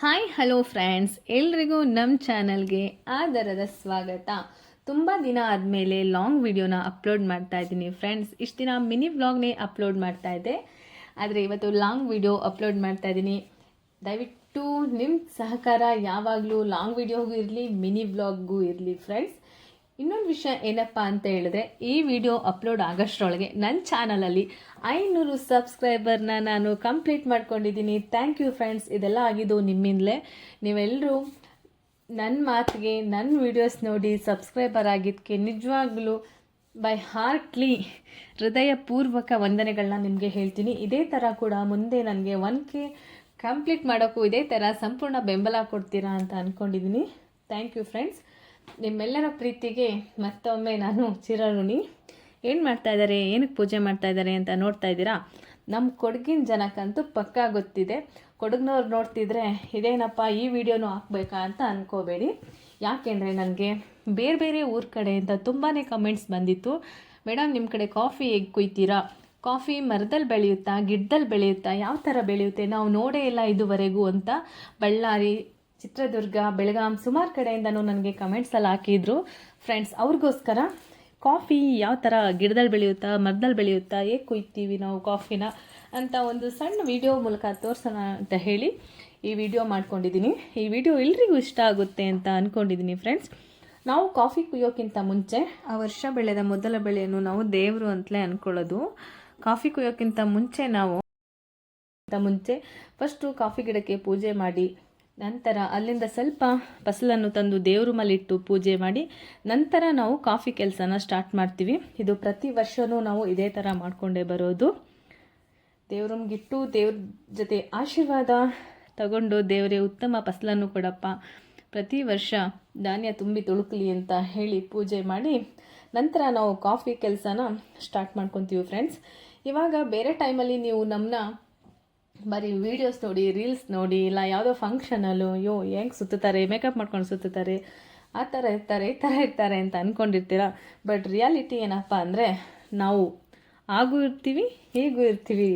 Hi hello friends ಎಲ್ರಿಗೂ ನಮ್ಮ ಚಾನಲ್ಗೆ ಆದರದ ಸ್ವಾಗತ. ತುಂಬ ದಿನ ಆದಮೇಲೆ ಲಾಂಗ್ ವಿಡಿಯೋನ ಅಪ್ಲೋಡ್ ಮಾಡ್ತಾ ಇದ್ದೀನಿ ಫ್ರೆಂಡ್ಸ್ ಇಷ್ಟು ದಿನ ಮಿನಿ ವ್ಲಾಗ್ನೇ ಅಪ್ಲೋಡ್ ಮಾಡ್ತಾ ಇದ್ದೆ. ಆದರೆ ಇವತ್ತು ಲಾಂಗ್ ವಿಡಿಯೋ ಅಪ್ಲೋಡ್ ಮಾಡ್ತಾ ಇದ್ದೀನಿ. ದಯವಿಟ್ಟು ನಿಮ್ಮ ಸಹಕಾರ ಯಾವಾಗಲೂ ಲಾಂಗ್ ವಿಡಿಯೋಗೂ ಇರಲಿ ಮಿನಿ ವ್ಲಾಗ್ಗೂ ಇರಲಿ ಫ್ರೆಂಡ್ಸ್ ಇನ್ನೊಂದು ವಿಷಯ ಏನಪ್ಪ ಅಂತ ಹೇಳಿದ್ರೆ, ಈ ವಿಡಿಯೋ ಅಪ್ಲೋಡ್ ಆಗೋಷ್ಟರೊಳಗೆ ನನ್ನ ಚಾನಲಲ್ಲಿ ಐನೂರು ಸಬ್ಸ್ಕ್ರೈಬರ್ನ ನಾನು ಕಂಪ್ಲೀಟ್ ಮಾಡ್ಕೊಂಡಿದ್ದೀನಿ. Thank you friends. ಇದೆಲ್ಲ ಆಗಿದ್ದು ನಿಮ್ಮಿಂದಲೇ. ನೀವೆಲ್ಲರೂ ನನ್ನ ಮಾತಿಗೆ ನನ್ನ ವಿಡಿಯೋಸ್ ನೋಡಿ ಸಬ್ಸ್ಕ್ರೈಬರ್ ಆಗಿದ್ದಕ್ಕೆ ನಿಜವಾಗ್ಲೂ ಬೈ ಹಾರ್ಟ್ಲಿ ಹೃದಯಪೂರ್ವಕ ವಂದನೆಗಳನ್ನ ನಿಮಗೆ ಹೇಳ್ತೀನಿ. ಇದೇ ಥರ ಕೂಡ ಮುಂದೆ ನನಗೆ ಒನ್ ಕೆ ಕಂಪ್ಲೀಟ್ ಮಾಡೋಕ್ಕೂ ಇದೇ ಥರ ಸಂಪೂರ್ಣ ಬೆಂಬಲ ಕೊಡ್ತೀರಾ ಅಂತ ಅಂದ್ಕೊಂಡಿದ್ದೀನಿ ಥ್ಯಾಂಕ್ ಯು ಫ್ರೆಂಡ್ಸ್. ನಿಮ್ಮೆಲ್ಲರ ಪ್ರೀತಿಗೆ ಮತ್ತೊಮ್ಮೆ ನಾನು ಚಿರಋಣಿ. ಏನು ಮಾಡ್ತಾ ಇದ್ದಾರೆ ಏನಕ್ಕೆ ಪೂಜೆ ಮಾಡ್ತಾ ಇದ್ದಾರೆ ಅಂತ ನೋಡ್ತಾ ಇದ್ದೀರಾ? ನಮ್ಮ ಕೊಡಗಿನ ಜನಕ್ಕಂತೂ ಪಕ್ಕಾ ಗೊತ್ತಿದೆ. ಕೊಡಗಿನವ್ರು ನೋಡ್ತಿದ್ರೆ ಇದೇನಪ್ಪ, ಈ ವಿಡಿಯೋನು ಹಾಕ್ಬೇಕಾ ಅಂತ ಅಂದ್ಕೋಬೇಡಿ ಯಾಕೆಂದರೆ ನನಗೆ ಬೇರೆ ಬೇರೆ ಊರ ಕಡೆಯಿಂದ ತುಂಬಾ ಕಮೆಂಟ್ಸ್ ಬಂದಿತ್ತು. ಮೇಡಮ್ ನಿಮ್ಮ ಕಡೆ ಕಾಫಿ ಹೇಗೆ ಕುಯ್ತೀರಾ? ಕಾಫಿ ಮರದಲ್ಲಿ ಬೆಳೆಯುತ್ತಾ, ಗಿಡದಲ್ಲಿ ಬೆಳೆಯುತ್ತಾ, ಯಾವ ಥರ ಬೆಳೆಯುತ್ತೆ? ನಾವು ನೋಡೇ ಇಲ್ಲ ಇದುವರೆಗೂ ಅಂತ ಬಳ್ಳಾರಿ ಚಿತ್ರದುರ್ಗ, ಬೆಳಗಾಂ ಸುಮಾರು ಕಡೆಯಿಂದನೂ ನನಗೆ ಕಮೆಂಟ್ಸಲ್ಲಿ ಹಾಕಿದ್ರು. ಫ್ರೆಂಡ್ಸ್ ಅವ್ರಿಗೋಸ್ಕರ ಕಾಫಿ ಯಾವ ಥರ ಗಿಡದಲ್ಲಿ ಬೆಳೆಯುತ್ತಾ ಮರದಲ್ಲಿ ಬೆಳೆಯುತ್ತಾ, ಹೇಗೆ ಕುಯ್ತೀವಿ ನಾವು ಕಾಫಿನ ಅಂತ ಒಂದು ಸಣ್ಣ ವಿಡಿಯೋ ಮೂಲಕ ತೋರಿಸೋಣ ಅಂತ ಹೇಳಿ ಈ ವಿಡಿಯೋ ಮಾಡ್ಕೊಂಡಿದ್ದೀನಿ ಈ ವಿಡಿಯೋ ಎಲ್ರಿಗೂ ಇಷ್ಟ ಆಗುತ್ತೆ ಅಂತ ಅಂದ್ಕೊಂಡಿದ್ದೀನಿ ಫ್ರೆಂಡ್ಸ್ ನಾವು ಕಾಫಿ ಕುಯ್ಯೋಕ್ಕಿಂತ ಮುಂಚೆ ಆ ವರ್ಷ ಬೆಳೆದ ಮೊದಲ ಬೆಳೆಯನ್ನು ನಾವು ದೇವರು ಅಂತಲೇ ಅಂದ್ಕೊಳ್ಳೋದು ಕಾಫಿ ಕುಯ್ಯೋಕ್ಕಿಂತ ಮುಂಚೆ ನಾವು ಮುಂಚೆ ಫಸ್ಟು ಕಾಫಿ ಗಿಡಕ್ಕೆ ಪೂಜೆ ಮಾಡಿ ನಂತರ ಅಲ್ಲಿಂದ ಸ್ವಲ್ಪ ಫಸಲನ್ನು ತಂದು ದೇವ್ರ ಮಲ್ಲಿಟ್ಟು ಪೂಜೆ ಮಾಡಿ ನಂತರ ನಾವು ಕಾಫಿ ಕೆಲಸನ ಸ್ಟಾರ್ಟ್ ಮಾಡ್ತೀವಿ. ಇದು ಪ್ರತಿ ವರ್ಷವೂ ನಾವು ಇದೇ ಥರ ಮಾಡಿಕೊಂಡೇ ಬರೋದು. ದೇವ್ರಮ್ಗಿಟ್ಟು ದೇವ್ರ ಜೊತೆ ಆಶೀರ್ವಾದ ತಗೊಂಡು ದೇವರೇ ಉತ್ತಮ ಫಸಲನ್ನು ಕೊಡಪ್ಪ. ಪ್ರತಿ ವರ್ಷ ಧಾನ್ಯ ತುಂಬಿ ತುಳುಕಲಿ ಅಂತ ಹೇಳಿ ಪೂಜೆ ಮಾಡಿ ನಂತರ ನಾವು ಕಾಫಿ ಕೆಲಸನ ಸ್ಟಾರ್ಟ್ ಮಾಡ್ಕೊತೀವಿ ಫ್ರೆಂಡ್ಸ್. ಇವಾಗ ಬೇರೆ ಟೈಮಲ್ಲಿ ನೀವು ನಮ್ಮನ್ನ ಬರೀ ವೀಡಿಯೋಸ್ ನೋಡಿ ರೀಲ್ಸ್ ನೋಡಿ, ಇಲ್ಲ ಯಾವುದೋ ಫಂಕ್ಷನಲ್ಲೂ ಅಯ್ಯೋ, ಹೆಂಗೆ ಸುತ್ತಾರೆ ಮೇಕಪ್ ಮಾಡ್ಕೊಂಡು ಸುತ್ತಾರೆ ಆ ಥರ ಇರ್ತಾರೆ, ಈ ಥರ ಇರ್ತಾರೆ ಅಂತ ಅಂದ್ಕೊಂಡಿರ್ತೀರ ಬಟ್ ರಿಯಾಲಿಟಿ ಏನಪ್ಪ ಅಂದರೆ, ನಾವು ಹಾಗೂ ಇರ್ತೀವಿ, ಹೀಗೂ ಇರ್ತೀವಿ.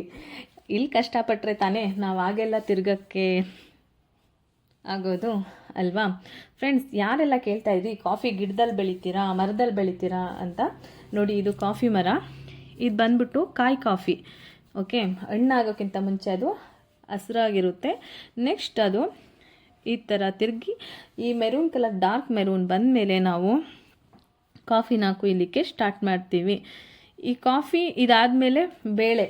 ಇಲ್ಲಿ ಕಷ್ಟಪಟ್ಟರೆ ತಾನೇ ನಾವು ಆಗೆಲ್ಲ ತಿರ್ಗಕ್ಕೆ ಆಗೋದು ಅಲ್ವಾ? ಫ್ರೆಂಡ್ಸ್ ಯಾರೆಲ್ಲ ಕೇಳ್ತಾ ಇದ್ದೀವಿ ಕಾಫಿ ಗಿಡದಲ್ಲಿ ಬೆಳಿತೀರಾ ಮರದಲ್ಲಿ ಬೆಳಿತೀರಾ ಅಂತ, ನೋಡಿ ಇದು ಕಾಫಿ ಮರ. ಇದು ಬಂದ್ಬಿಟ್ಟು ಕಾಯಿ ಕಾಫಿ ಓಕೆ, ಹಣ್ಣಾಗೋಕ್ಕಿಂತ ಮುಂಚೆ ಅದು ಹಸಿರಾಗಿರುತ್ತೆ. ನೆಕ್ಸ್ಟ್ ಅದು ಈ ಥರ ತಿರುಗಿ ಈ ಮೆರೂನ್ ಕಲರ್ ಡಾರ್ಕ್ ಮೆರೂನ್ ಬಂದಮೇಲೆ ನಾವು ಕಾಫಿನ ಕುಯ್ಲಿಕ್ಕೆ ಸ್ಟಾರ್ಟ್ ಮಾಡ್ತೀವಿ. ಈ ಕಾಫಿ ಇದಾದಮೇಲೆ ಬೇಳೆ,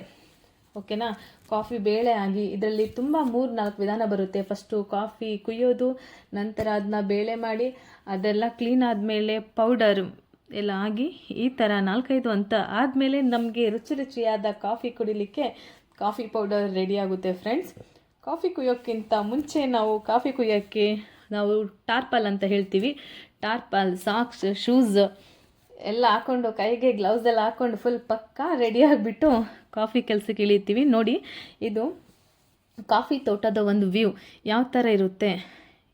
ಓಕೆನಾ? ಕಾಫಿ ಬೇಳೆ ಆಗಿ ಇದರಲ್ಲಿ ತುಂಬ ಮೂರು ನಾಲ್ಕು ವಿಧಾನ ಬರುತ್ತೆ. ಫಸ್ಟು ಕಾಫಿ ಕುಯ್ಯೋದು, ನಂತರ ಅದನ್ನ ಬೇಳೆ ಮಾಡಿ, ಅದೆಲ್ಲ ಕ್ಲೀನ್ ಆದಮೇಲೆ ಪೌಡರ್ ಎಲ್ಲ ಆಗಿ ಈ ಥರ ನಾಲ್ಕೈದು ಅಂತ ಆದಮೇಲೆ ನಮಗೆ ರುಚಿ ರುಚಿಯಾದ ಕಾಫಿ ಕುಡಿಲಿಕ್ಕೆ ಕಾಫಿ ಪೌಡರ್ ರೆಡಿ ಆಗುತ್ತೆ ಫ್ರೆಂಡ್ಸ್. ಕಾಫಿ ಕುಯ್ಯೋಕ್ಕಿಂತ ಮುಂಚೆ ನಾವು ಕಾಫಿ ಕುಯ್ಯೋಕ್ಕೆ ನಾವು ಟಾರ್ಪಲ್ ಅಂತ ಹೇಳ್ತೀವಿ. ಟಾರ್ಪಲ್, ಸಾಕ್ಸ್, ಶೂಸ್ ಎಲ್ಲ ಹಾಕ್ಕೊಂಡು ಕೈಗೆ ಗ್ಲೌಸ್ ಎಲ್ಲ ಹಾಕ್ಕೊಂಡು ಫುಲ್ ಪಕ್ಕಾ ರೆಡಿಯಾಗಿಬಿಟ್ಟು ಕಾಫಿ ಕೆಲಸಕ್ಕೆ ಇಳಿತೀವಿ. ನೋಡಿ, ಇದು ಕಾಫಿ ತೋಟದ ಒಂದು ವ್ಯೂ. ಯಾವ ಥರ ಇರುತ್ತೆ?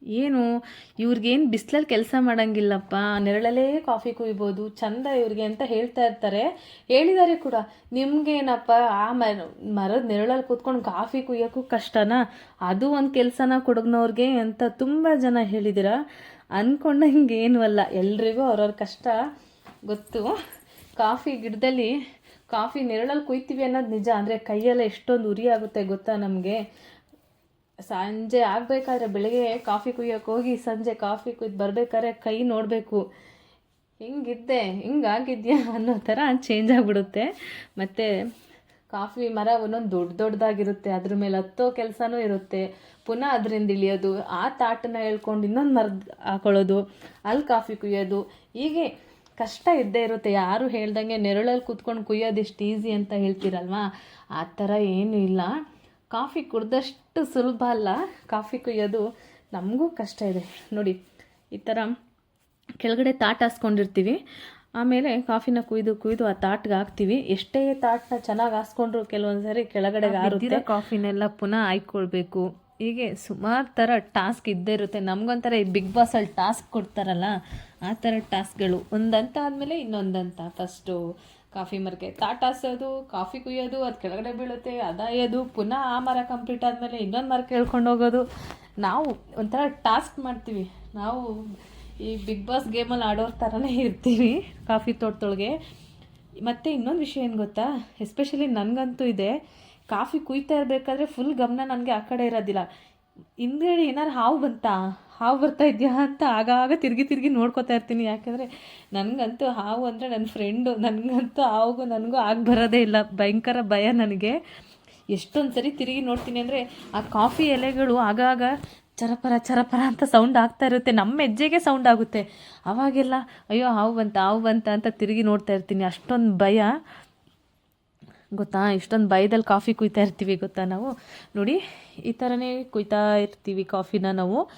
ಏನು? ಇವ್ರಿಗೇನು ಬಿಸಿಲಲ್ಲಿ ಕೆಲಸ ಮಾಡೋಂಗಿಲ್ಲಪ್ಪ. ನೆರಳಲ್ಲೇ ಕಾಫಿ ಕುಯ್ಬೋದು. ಚಂದ ಇವ್ರಿಗೆ ಅಂತ ಹೇಳ್ತಾ ಇರ್ತಾರೆ. ಹೇಳಿದ್ದಾರೆ ಕೂಡ. ನಿಮಗೇನಪ್ಪ? ಆ ಮರ, ಮರದ ನೆರಳಲ್ಲಿ ಕೂತ್ಕೊಂಡು ಕಾಫಿ ಕುಯ್ಯೋಕ್ಕೂ ಕಷ್ಟನಾ? ಅದು ಒಂದು ಕೆಲಸನ ಕೊಡಗ್ನವ್ರಿಗೆ ಅಂತ ತುಂಬ ಜನ ಹೇಳಿದ್ದೀರ ಅಂದ್ಕೊಂಡಂಗೆ ಏನೂ ಅಲ್ಲ. ಎಲ್ರಿಗೂ ಅವ್ರವ್ರ ಕಷ್ಟ. ಗೊತ್ತು. ಕಾಫಿ ಗಿಡದಲ್ಲಿ ಕಾಫಿ ನೆರಳಲ್ಲಿ ಕುಯ್ತೀವಿ ಅನ್ನೋದು ನಿಜ. ಅಂದರೆ ಕೈಯೆಲ್ಲ ಎಷ್ಟೊಂದು ಉರಿ ಆಗುತ್ತೆ ಗೊತ್ತಾ ನಮಗೆ? ಸಂಜೆ ಆಗಬೇಕಾದ್ರೆ ಬೆಳಗ್ಗೆ ಕಾಫಿ ಕುಯ್ಯೋಕೆ ಹೋಗಿ ಸಂಜೆ ಕಾಫಿ ಕುಯ್ದು ಬರಬೇಕಾದ್ರೆ ಕೈ ನೋಡಬೇಕು. ಹಿಂಗಿದ್ದೆ, ಹಿಂಗಾಗಿದ್ಯಾ ಅನ್ನೋ ಥರ ಚೇಂಜ್ ಆಗಿಬಿಡುತ್ತೆ. ಮತ್ತು ಕಾಫಿ ಮರ ಒಂದೊಂದು ದೊಡ್ಡ ದೊಡ್ಡದಾಗಿರುತ್ತೆ ಅದ್ರ ಮೇಲೆ ಹತ್ತೋ ಕೆಲಸನೂ ಇರುತ್ತೆ. ಪುನಃ ಅದರಿಂದ ಇಳಿಯೋದು, ಆ ತಾಟನ್ನ ಹೇಳ್ಕೊಂಡು ಇನ್ನೊಂದು ಮರದ ಹಾಕೊಳ್ಳೋದು ಅಲ್ಲಿ ಕಾಫಿ ಕುಯ್ಯೋದು. ಹೀಗೆ ಕಷ್ಟ ಇದ್ದೇ ಇರುತ್ತೆ. ಯಾರು ಹೇಳ್ದಂಗೆ ನೆರಳಲ್ಲಿ ಕೂತ್ಕೊಂಡು ಕುಯ್ಯೋದು ಎಷ್ಟು ಈಸಿ ಅಂತ ಹೇಳ್ತೀರಲ್ವಾ? ಆ ಥರ ಏನೂ ಇಲ್ಲ. ಕಾಫಿ ಕುಡ್ದಷ್ಟು ಸುಲಭ ಅಲ್ಲ. ಕಾಫಿ ಕುಯ್ಯೋದು ನಮಗೂ ಕಷ್ಟ ಇದೆ. ನೋಡಿ ಈ ಥರ ಕೆಳಗಡೆ ತಾಟ್ ಹಾಸ್ಕೊಂಡಿರ್ತೀವಿ. ಆಮೇಲೆ ಕಾಫಿನ ಕುಯ್ದು ಕುಯ್ದು ಆ ತಾಟ್ಗೆ ಹಾಕ್ತೀವಿ. ಎಷ್ಟೇ ತಾಟ್ನ ಚೆನ್ನಾಗಿ ಹಾಸ್ಕೊಂಡ್ರು ಕೆಲವೊಂದು ಸರಿ ಕೆಳಗಡೆ ಆರುತ್ತೆ. ಕಾಫಿನೆಲ್ಲ ಪುನಃ ಆಯ್ಕೊಳ್ಬೇಕು ಹೀಗೆ ಸುಮಾರು ಥರ ಟಾಸ್ಕ್ ಇದ್ದೇ ಇರುತ್ತೆ. ನಮಗೊಂಥರ ಈ ಬಿಗ್ ಬಾಸಲ್ಲಿ ಟಾಸ್ಕ್ ಕೊಡ್ತಾರಲ್ಲ ಆ ಥರ ಟಾಸ್ಕ್ಗಳು. ಒಂದಂತ ಆದಮೇಲೆ ಇನ್ನೊಂದಂತ. ಫಸ್ಟು ಕಾಫಿ ಮರಕ್ಕೆ ತಾಟಾಸೋದು ಕಾಫಿ ಕುಯ್ಯೋದು, ಅದು ಕೆಳಗಡೆ ಬೀಳುತ್ತೆ ಅದಾಯೋದು ಪುನಃ ಆ ಮರ ಕಂಪ್ಲೀಟ್ ಆದಮೇಲೆ ಇನ್ನೊಂದು ಮರಕ್ಕೆ ಕೇಳ್ಕೊಂಡು ಹೋಗೋದು. ನಾವು ಒಂಥರ ಟಾಸ್ಕ್ ಮಾಡ್ತೀವಿ. ನಾವು ಈ ಬಿಗ್ ಬಾಸ್ ಗೇಮಲ್ಲಿ ಆಡೋರ ಥರನೇ ಇರ್ತೀವಿ ಕಾಫಿ ತೋಟದೊಳಗೆ. ಮತ್ತು ಇನ್ನೊಂದು ವಿಷಯ ಏನು ಗೊತ್ತಾ? ಎಸ್ಪೆಷಲಿ ನನಗಂತೂ ಇದೆ. ಕಾಫಿ ಕುಯ್ತಾ ಇರಬೇಕಾದ್ರೆ ಫುಲ್ ಗಮನ ನನಗೆ ಆ ಕಡೆ ಇರೋದಿಲ್ಲ. ಹಿಂದ್ಗಡೆ ಏನಾರು ಹಾವು ಬಂತಾ? ಹಾವು ಬರ್ತಾ ಇದೆಯಾ ಅಂತ ಆಗಾಗ ತಿರುಗಿ ತಿರುಗಿ ನೋಡ್ಕೊತಾ ಇರ್ತೀನಿ. ಯಾಕಂದರೆ ನನಗಂತೂ ಹಾವು ಅಂದರೆ ನನ್ನ ಫ್ರೆಂಡು ನನಗಂತೂ ಹಾವುಗೂ ನನಗೂ ಆಗಿ ಬರೋದೇ ಇಲ್ಲ. ಭಯಂಕರ ಭಯ ನನಗೆ. ಎಷ್ಟೊಂದು ಸರಿ ತಿರುಗಿ ನೋಡ್ತೀನಿ ಅಂದರೆ ಆ ಕಾಫಿ ಎಲೆಗಳು ಆಗಾಗ ಚರಪರ ಚರಪರ ಅಂತ ಸೌಂಡ್ ಆಗ್ತಾ ಇರುತ್ತೆ. ನಮ್ಮ ಹೆಜ್ಜೆಗೆ ಸೌಂಡ್ ಆಗುತ್ತೆ. ಅವಾಗೆಲ್ಲ, ಅಯ್ಯೋ, ಹಾವು ಬಂತ ಹಾವು ಬಂತ ಅಂತ ತಿರುಗಿ ನೋಡ್ತಾ ಇರ್ತೀನಿ. ಅಷ್ಟೊಂದು ಭಯ. ಗೊತ್ತಾ? ಇಷ್ಟೊಂದು ಭಯದಲ್ಲಿ ಕಾಫಿ ಕುಯ್ತಾ ಇರ್ತೀವಿ ಗೊತ್ತಾ ನಾವು? ನೋಡಿ, ಈ ಥರನೇ ಕುಯ್ತಾ ಇರ್ತೀವಿ ಕಾಫಿನ ನಾವು.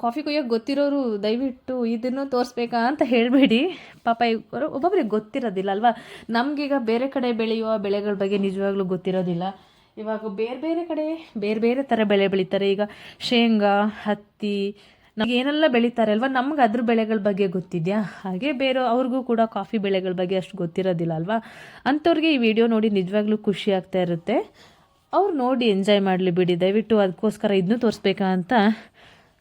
ಕಾಫಿ ಕುಯ್ಯೋಕೆ ಗೊತ್ತಿರೋರು ದಯವಿಟ್ಟು ಇದನ್ನು ತೋರಿಸ್ಬೇಕಾ ಅಂತ ಹೇಳಬೇಡಿ. ಪಾಪ ಇವರು ಒಬ್ಬೊಬ್ರಿಗೆ ಗೊತ್ತಿರೋದಿಲ್ಲ ಅಲ್ವಾ? ನಮಗೀಗ ಬೇರೆ ಕಡೆ ಬೆಳೆಯುವ ಬೆಳೆಗಳ ಬಗ್ಗೆ ನಿಜವಾಗ್ಲೂ ಗೊತ್ತಿರೋದಿಲ್ಲ. ಇವಾಗ ಬೇರೆ ಬೇರೆ ಕಡೆ, ಬೇರೆ ಬೇರೆ ಥರ ಬೆಳೆ ಬೆಳೀತಾರೆ. ಈಗ ಶೇಂಗಾ, ಹತ್ತಿ ನಮ್ಗೆ ಏನೆಲ್ಲ ಬೆಳೀತಾರೆ ಅಲ್ವಾ? ನಮ್ಗೆ ಅದ್ರ ಬೆಳೆಗಳ ಬಗ್ಗೆ ಗೊತ್ತಿದೆಯಾ? ಹಾಗೆ ಬೇರೆ ಅವ್ರಿಗೂ ಕೂಡ ಕಾಫಿ ಬೆಳೆಗಳ ಬಗ್ಗೆ ಅಷ್ಟು ಗೊತ್ತಿರೋದಿಲ್ಲ ಅಲ್ವಾ? ಅಂಥವ್ರಿಗೆ ಈ ವಿಡಿಯೋ ನೋಡಿ ನಿಜವಾಗ್ಲೂ ಖುಷಿ ಆಗ್ತಾ ಇರುತ್ತೆ. ಅವ್ರು ನೋಡಿ ಎಂಜಾಯ್ ಮಾಡಲಿ ಬಿಡಿ. ದಯವಿಟ್ಟು ಅದಕ್ಕೋಸ್ಕರ ಇದನ್ನೂ ತೋರಿಸ್ಬೇಕಾ ಅಂತ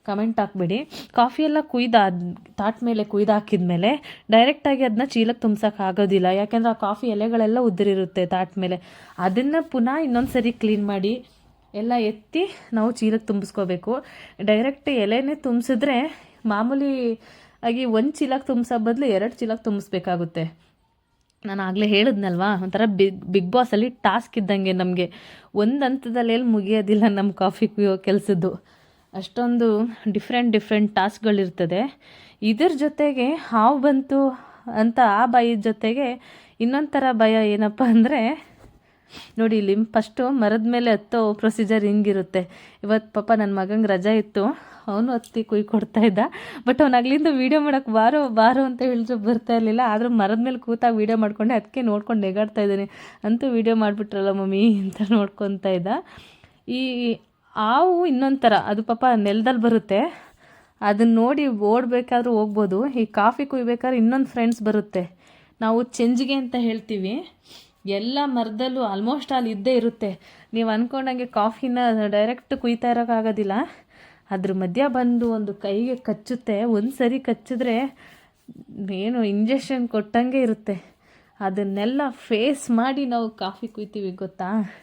ಕಮೆಂಟ್ ಹಾಕ್ಬಿಡಿ. ಕಾಫಿ ಎಲ್ಲ ಕುಯ್ದಾದ ತಾಟ್ ಮೇಲೆ ಕುಯ್ದು ಹಾಕಿದ್ಮೇಲೆ ಡೈರೆಕ್ಟಾಗಿ ಅದನ್ನ ಚೀಲಕ್ಕೆ ತುಂಬ್ಸೋಕೆ ಆಗೋದಿಲ್ಲ. ಯಾಕೆಂದ್ರೆ ಆ ಕಾಫಿ ಎಲೆಗಳೆಲ್ಲ ಉದುರಿರುತ್ತೆ ತಾಟ್ ಮೇಲೆ. ಅದನ್ನು ಪುನಃ ಇನ್ನೊಂದು ಸರಿ ಕ್ಲೀನ್ ಮಾಡಿ ಎಲ್ಲ ಎತ್ತಿ ನಾವು ಚೀಲಕ್ಕೆ ತುಂಬಿಸ್ಕೋಬೇಕು. ಡೈರೆಕ್ಟ್ ಎಲೆನೇ ತುಂಬಿಸಿದ್ರೆ ಮಾಮೂಲಿ ಆಗಿ ಒಂದು ಚೀಲಕ್ಕೆ ತುಂಬಿಸೋ ಬದಲು ಎರಡು ಚೀಲಕ್ಕೆ ತುಂಬಿಸ್ಬೇಕಾಗುತ್ತೆ. ನಾನು ಆಗಲೇ ಹೇಳಿದ್ನಲ್ವಾ? ಒಂಥರ ಬಿಗ್ ಬಿಗ್ ಬಾಸಲ್ಲಿ ಟಾಸ್ಕ್ ಇದ್ದಂಗೆ ನಮಗೆ. ಒಂದು ಹಂತದಲ್ಲಿ ಎಲ್ಲಿ ಮುಗಿಯೋದಿಲ್ಲ ನಮ್ಮ ಕಾಫಿ ಕೆಲಸದ್ದು. ಅಷ್ಟೊಂದು ಡಿಫ್ರೆಂಟ್ ಡಿಫ್ರೆಂಟ್ ಟಾಸ್ಕ್ಗಳಿರ್ತದೆ. ಇದ್ರ ಜೊತೆಗೆ ಹಾವು ಬಂತು ಅಂತ ಆ ಭಯದ ಜೊತೆಗೆ ಇನ್ನೊಂಥರ ಭಯ ಏನಪ್ಪ ಅಂದರೆ ನೋಡಿ, ಇಲ್ಲಿ ಫಸ್ಟು ಮರದ ಮೇಲೆ ಹತ್ತೋ ಪ್ರೊಸೀಜರ್ ಹಿಂಗಿರುತ್ತೆ. ಇವತ್ತು ಪಾಪ ನನ್ನ ಮಗಂಗೆ ರಜಾ ಇತ್ತು. ಅವನು ಹತ್ತಿ ಕುಯ್ ಕೊಡ್ತಾ ಇದ್ದ. ಬಟ್ ಅವ್ನು ಅಗ್ಲಿಂದ ವೀಡಿಯೋ ಮಾಡೋಕ್ಕೆ ಬಾರೋ ಬಾರೋ ಅಂತ ಹೇಳಿದ್ರು, ಬರ್ತಾ ಇರಲಿಲ್ಲ. ಆದರೂ ಮರದ ಮೇಲೆ ಕೂತಾಗ ವೀಡಿಯೋ ಮಾಡ್ಕೊಂಡೆ ಅದಕ್ಕೆ ನೋಡ್ಕೊಂಡು ನೆಗಾಡ್ತಾ ಇದ್ದೀನಿ. ಅಂತೂ ವೀಡಿಯೋ ಮಾಡಿಬಿಟ್ರಲ್ಲ ಮಮ್ಮಿ ಅಂತ ನೋಡ್ಕೊತಾ ಇದ್ದ. ಈ ಹಾವು ಇನ್ನೊಂದು ಥರ ಅದು ಪಾಪ ನೆಲದಲ್ಲಿ ಬರುತ್ತೆ. ಅದನ್ನ ನೋಡಿ ಓಡಬೇಕಾದ್ರೂ ಹೋಗ್ಬೋದು. ಈ ಕಾಫಿ ಕುಯ್ಬೇಕಾದ್ರೆ ಇನ್ನೊಂದು ಫ್ರೆಂಡ್ಸ್ ಬರುತ್ತೆ. ನಾವು ಚೆಂಜಿಗೆ ಅಂತ ಹೇಳ್ತೀವಿ. ಎಲ್ಲ ಮರದಲ್ಲೂ ಆಲ್ಮೋಸ್ಟ್ ಅಲ್ಲಿ ಇದ್ದೇ ಇರುತ್ತೆ. ನೀವು ಅಂದ್ಕೊಂಡಂಗೆ ಕಾಫಿನ ಡೈರೆಕ್ಟ್ ಕುಯ್ತಾ ಇರೋಕ್ಕಾಗೋದಿಲ್ಲ ಅದ್ರ ಮಧ್ಯ ಬಂದು ಒಂದು ಕೈಗೆ ಕಚ್ಚುತ್ತೆ. ಒಂದು ಸರಿ ಕಚ್ಚಿದ್ರೆ ಏನು ಇಂಜೆಕ್ಷನ್ ಕೊಟ್ಟಂಗೆ ಇರುತ್ತೆ. ಅದನ್ನೆಲ್ಲ ಫೇಸ್ ಮಾಡಿ ನಾವು ಕಾಫಿ ಕುಯ್ತೀವಿ, ಗೊತ್ತಾ?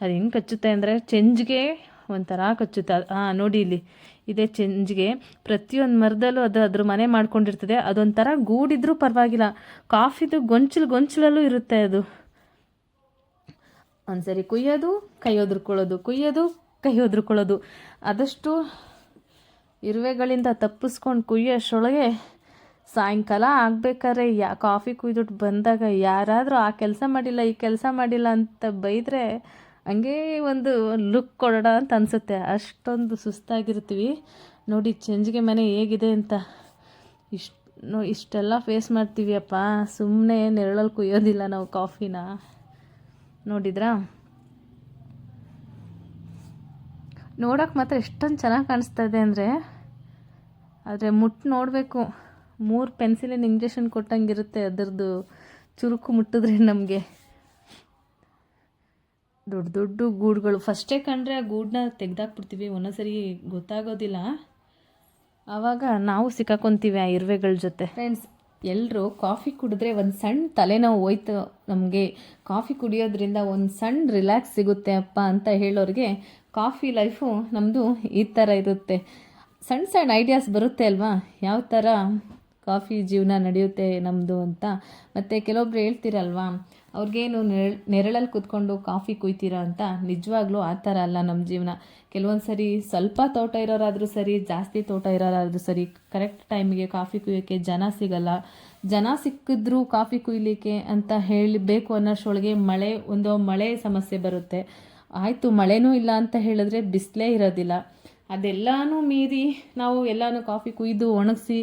ಅದು ಹೆಂಗೆ ಕಚ್ಚುತ್ತೆ ಅಂದರೆ ಚೆಂಜ್ಗೆ ಒಂಥರ ಕಚ್ಚುತ್ತೆ. ಹಾಂ ನೋಡಿ ಇಲ್ಲಿ. ಇದೇ ಚೆಂಜ್ಗೆ ಪ್ರತಿಯೊಂದು ಮರದಲ್ಲೂ ಅದು ಅದ್ರ ಮನೆ ಮಾಡ್ಕೊಂಡಿರ್ತದೆ. ಅದೊಂಥರ ಗೂಡಿದ್ರೂ ಪರವಾಗಿಲ್ಲ. ಕಾಫಿದು ಗೊಂಚಲು ಗೊಂಚಲಲ್ಲೂ ಇರುತ್ತೆ ಅದು. ಒಂದ್ಸರಿ ಕುಯ್ಯೋದು, ಕೈ ಒದ್ರುಕೊಳ್ಳೋದು, ಕುಯ್ಯೋದು, ಕೈ ಒದ್ರುಕೊಳ್ಳೋದು. ಆದಷ್ಟು ಇರುವೆಗಳಿಂದ ತಪ್ಪಿಸ್ಕೊಂಡು ಕುಯ್ಯೋಷ್ಟೊಳಗೆ ಸಾಯಂಕಾಲ ಆಗಬೇಕಾದ್ರೆ ಯಾ, ಕಾಫಿ ಕುಯ್ದುಟ್ಟು ಬಂದಾಗ ಯಾರಾದರೂ ಆ ಕೆಲಸ ಮಾಡಿಲ್ಲ, ಈ ಕೆಲಸ ಮಾಡಿಲ್ಲ ಅಂತ ಬೈದರೆ ಹಂಗೇ ಒಂದು ಲುಕ್ ಕೊಡೋಣ ಅಂತ ಅನಿಸುತ್ತೆ. ಅಷ್ಟೊಂದು ಸುಸ್ತಾಗಿರ್ತೀವಿ. ನೋಡಿ, ಚೆಂಜ್ಗೆ ಮನೆ ಹೇಗಿದೆ ಅಂತ. ಇಷ್ಟು ಇಷ್ಟೆಲ್ಲ ಫೇಸ್ ಮಾಡ್ತೀವಿ ಅಪ್ಪ ಸುಮ್ಮನೆ ನೆರಳಲ್ಲಿ ಕುಯ್ಯೋದಿಲ್ಲ ನಾವು ಕಾಫಿನ. ನೋಡಿದ್ರಾ? ನೋಡೋಕೆ ಮಾತ್ರ ಎಷ್ಟೊಂದು ಚೆನ್ನಾಗಿ ಕಾಣಿಸ್ತಾ ಇದೆ ಅಂದರೆ, ಆದರೆ ಮುಟ್ಟು ನೋಡಬೇಕು. ಮೂರು ಪೆನ್ಸಿಲಿನ ಇಂಜೆಕ್ಷನ್ ಕೊಟ್ಟಂಗಿರುತ್ತೆ, ಅದರದ್ದು ಚುರುಕು ಮುಟ್ಟಿದ್ರೆ ನಮಗೆ. ದೊಡ್ಡ ದೊಡ್ಡ ಗೂಡುಗಳು. ಫಸ್ಟೇ ಕಂಡ್ರೆ ಆ ಗೂಡನ್ನ ತೆಗ್ದಾಕ್ಬಿಡ್ತೀವಿ. ಒಂದೊಂದ್ಸರಿ ಗೊತ್ತಾಗೋದಿಲ್ಲ. ಆವಾಗ ನಾವು ಸಿಕ್ಕಾಕೊಂತೀವಿ ಆ ಇರುವೆಗಳ ಜೊತೆ. ಫ್ರೆಂಡ್ಸ್ ಎಲ್ಲರೂ ಕಾಫಿ ಕುಡಿದ್ರೆ ಒಂದು ಸಣ್ಣ ತಲೆನೋವು ಹೋಯ್ತು. ನಮಗೆ ಕಾಫಿ ಕುಡಿಯೋದ್ರಿಂದ ಒಂದು ಸಣ್ಣ ರಿಲ್ಯಾಕ್ಸ್ ಸಿಗುತ್ತೆ ಅಪ್ಪ ಅಂತ ಹೇಳೋರಿಗೆ ಕಾಫಿ ಲೈಫು ನಮ್ಮದು ಈ ಥರ ಇರುತ್ತೆ. ಸಣ್ಣ ಸಣ್ಣ ಐಡಿಯಾಸ್ ಬರುತ್ತೆ ಅಲ್ವಾ? ಯಾವ ಥರ ಕಾಫಿ ಜೀವನ ನಡೆಯುತ್ತೆ ನಮ್ಮದು ಅಂತ. ಮತ್ತು ಕೆಲವೊಬ್ರು ಹೇಳ್ತೀರಲ್ವಾ? ಅವ್ರಿಗೇನು ನೆರಳು, ನೆರಳಲ್ಲಿ ಕೂತ್ಕೊಂಡು ಕಾಫಿ ಕುಯ್ತೀರಾ ಅಂತ ನಿಜವಾಗ್ಲೂ ಆ ಥರ ಅಲ್ಲ ನಮ್ಮ ಜೀವನ. ಕೆಲವೊಂದು ಸರಿ ಸ್ವಲ್ಪ ತೋಟ ಇರೋರಾದರೂ ಸರಿ, ಜಾಸ್ತಿ ತೋಟ ಇರೋರಾದರೂ ಸರಿ ಕರೆಕ್ಟ್ ಟೈಮಿಗೆ ಕಾಫಿ ಕುಯ್ಯೋಕ್ಕೆ ಜನ ಸಿಗಲ್ಲ. ಜನ ಸಿಕ್ಕಿದ್ರೂ ಕಾಫಿ ಕುಯ್ಲಿಕ್ಕೆ ಅಂತ ಹೇಳಬೇಕು ಅನ್ನೋಷ್ಟೊಳಗೆ ಮಳೆ, ಒಂದು ಮಳೆ ಸಮಸ್ಯೆ ಬರುತ್ತೆ. ಆಯಿತು, ಮಳೆನೂ ಇಲ್ಲ ಅಂತ ಹೇಳಿದ್ರೆ ಬಿಸಿಲೇ ಇರೋದಿಲ್ಲ. ಅದೆಲ್ಲನೂ ಮೀರಿ ನಾವು ಎಲ್ಲನೂ ಕಾಫಿ ಕುಯ್ದು ಒಣಗಿಸಿ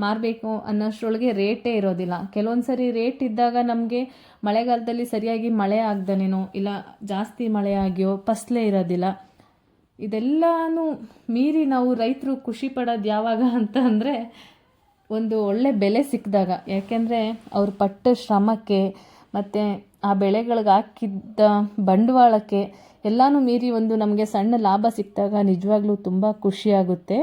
ಮಾರಬೇಕು ಅನ್ನೋಷ್ಟರೊಳಗೆ ರೇಟೇ ಇರೋದಿಲ್ಲ. ಕೆಲವೊಂದು ಸರಿ ರೇಟ್ ಇದ್ದಾಗ ನಮಗೆ ಮಳೆಗಾಲದಲ್ಲಿ ಸರಿಯಾಗಿ ಮಳೆ ಆಗ್ದನೇನೋ ಇಲ್ಲ ಜಾಸ್ತಿ ಮಳೆ ಆಗಿಯೋ ಫಸ್ಲೇ ಇರೋದಿಲ್ಲ. ಇದೆಲ್ಲನೂ ಮೀರಿ ನಾವು ರೈತರು ಖುಷಿ ಪಡೋದು ಯಾವಾಗ ಅಂತ ಅಂದರೆ ಒಂದು ಒಳ್ಳೆ ಬೆಲೆ ಸಿಕ್ಕಿದಾಗ. ಯಾಕೆಂದರೆ ಅವ್ರು ಪಟ್ಟ ಶ್ರಮಕ್ಕೆ ಮತ್ತು ಆ ಬೆಳೆಗಳಿಗೆ ಹಾಕಿದ್ದ ಬಂಡವಾಳಕ್ಕೆ ಎಲ್ಲನೂ ಮೀರಿ ಒಂದು ನಮಗೆ ಸಣ್ಣ ಲಾಭ ಸಿಕ್ಕಿದಾಗ ನಿಜವಾಗ್ಲೂ ತುಂಬ ಖುಷಿಯಾಗುತ್ತೆ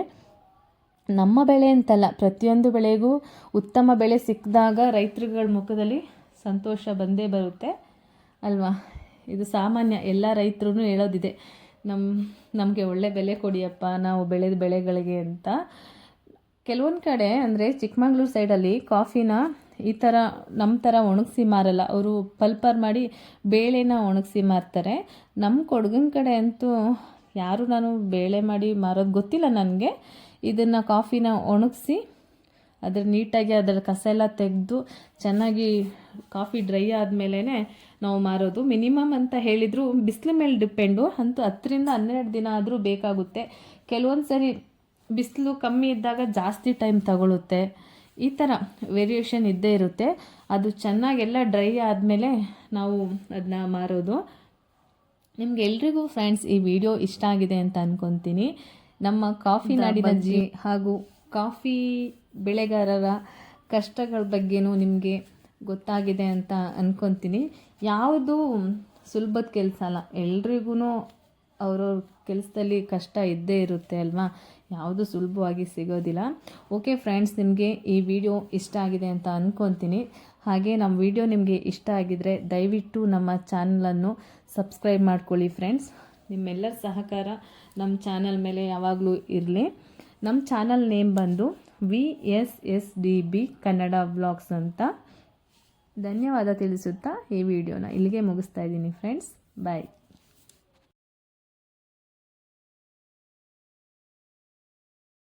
ನಮ್ಮ ಬೆಳೆ ಅಂತಲ್ಲ, ಪ್ರತಿಯೊಂದು ಬೆಳೆಗೂ ಉತ್ತಮ ಬೆಳೆ ಸಿಕ್ಕಿದಾಗ ರೈತರುಗಳ ಮುಖದಲ್ಲಿ ಸಂತೋಷ ಬಂದೇ ಬರುತ್ತೆ. ಅಲ್ವಾ? ಇದು ಸಾಮಾನ್ಯ, ಎಲ್ಲ ರೈತರು ಹೇಳೋದಿದೆ. ನಮ್ಮ ನಮಗೆ ಒಳ್ಳೆ ಬೆಲೆ ಕೊಡಿಯಪ್ಪ, ನಾವು ಬೆಳೆದ ಬೆಳೆಗಳಿಗೆ ಅಂತ. ಕೆಲವೊಂದು ಕಡೆ ಅಂದರೆ ಚಿಕ್ಕಮಂಗ್ಳೂರು ಸೈಡಲ್ಲಿ ಕಾಫಿನ ಈ ಥರ ನಮ್ಮ ಥರ ಒಣಗಿಸಿ ಮಾರಲ್ಲ. ಅವರು ಪಲ್ಪರ್ ಮಾಡಿ ಬೇಳೆನ ಒಣಗಿಸಿ ಮಾರ್ತಾರೆ. ನಮ್ಮ ಕೊಡಗಿನ ಕಡೆ ಅಂತೂ ಯಾರು ನಾನು ಬೇಳೆ ಮಾಡಿ ಮಾರೋದು ಗೊತ್ತಿಲ್ಲ ನನಗೆ. ಇದನ್ನು ಕಾಫಿನ ಒಣಗಿಸಿ ಅದ್ರ ನೀಟಾಗಿ ಅದರ ಕಸ ಎಲ್ಲ ತೆಗೆದು ಚೆನ್ನಾಗಿ ಕಾಫಿ ಡ್ರೈ ಆದಮೇಲೆ ನಾವು ಮಾರೋದು. ಮಿನಿಮಮ್ ಅಂತ ಹೇಳಿದರೂ ಬಿಸಿಲ ಮೇಲೆ ಡಿಪೆಂಡು. ಅಂತೂ ಹತ್ತರಿಂದ ಹನ್ನೆರಡು ದಿನ ಆದರೂ ಬೇಕಾಗುತ್ತೆ. ಕೆಲವೊಂದು ಸರಿ ಬಿಸಿಲು ಕಮ್ಮಿ ಇದ್ದಾಗ ಜಾಸ್ತಿ ಟೈಮ್ ತಗೊಳುತ್ತೆ. ಈ ಥರ ವೇರಿಯೇಷನ್ ಇದ್ದೇ ಇರುತ್ತೆ. ಅದು ಚೆನ್ನಾಗೆಲ್ಲ ಡ್ರೈ ಆದಮೇಲೆ ನಾವು ಅದನ್ನ ಮಾರೋದು. ನಿಮ್ಗೆ ಎಲ್ರಿಗೂ ಫ್ರೆಂಡ್ಸ್ ಈ ವಿಡಿಯೋ ಇಷ್ಟ ಆಗಿದೆ ಅಂತ ಅನ್ಕೊತೀನಿ. ನಮ್ಮ ಕಾಫಿ ನಾಡಿನ ಜಿ ಹಾಗೂ ಕಾಫಿ ಬೆಳೆಗಾರರ ಕಷ್ಟಗಳ ಬಗ್ಗೆನೂ ನಿಮಗೆ ಗೊತ್ತಾಗಿದೆ ಅಂತ ಅನ್ಕೊತೀನಿ. ಯಾವುದು ಸುಲಭದ ಕೆಲಸ ಅಲ್ಲ. ಎಲ್ರಿಗೂ ಅವ್ರವ್ರ ಕೆಲಸದಲ್ಲಿ ಕಷ್ಟ ಇದ್ದೇ ಇರುತ್ತೆ ಅಲ್ವಾ? ಯಾವುದು ಸುಲಭವಾಗಿ ಸಿಗೋದಿಲ್ಲ. ಓಕೆ ಫ್ರೆಂಡ್ಸ್ ನಿಮಗೆ ಈ ವಿಡಿಯೋ ಇಷ್ಟ ಆಗಿದೆ ಅಂತ ಅಂದ್ಕೊತೀನಿ ಹಾಗೆ ನಮ್ಮ ವಿಡಿಯೋ ನಿಮಗೆ ಇಷ್ಟ ಆಗಿದರೆ ದಯವಿಟ್ಟು ನಮ್ಮ ಚಾನಲನ್ನು ಸಬ್ಸ್ಕ್ರೈಬ್ ಮಾಡ್ಕೊಳ್ಳಿ ಫ್ರೆಂಡ್ಸ್. ನಿಮ್ಮೆಲ್ಲರ ಸಹಕಾರ ನಮ್ಮ ಚಾನಲ್ ಮೇಲೆ ಯಾವಾಗಲೂ ಇರಲಿ. ನಮ್ಮ ಚಾನಲ್ ನೇಮ್ ಬಂದು V S S D B Kannada blogs ಅಂತ. ಧನ್ಯವಾದ ತಿಳಿಸುತ್ತಾ ಈ ವಿಡಿಯೋನ ಇಲ್ಲಿಗೆ ಮುಗಿಸ್ತಾ ಇದ್ದೀನಿ ಫ್ರೆಂಡ್ಸ್. ಬಾಯ್.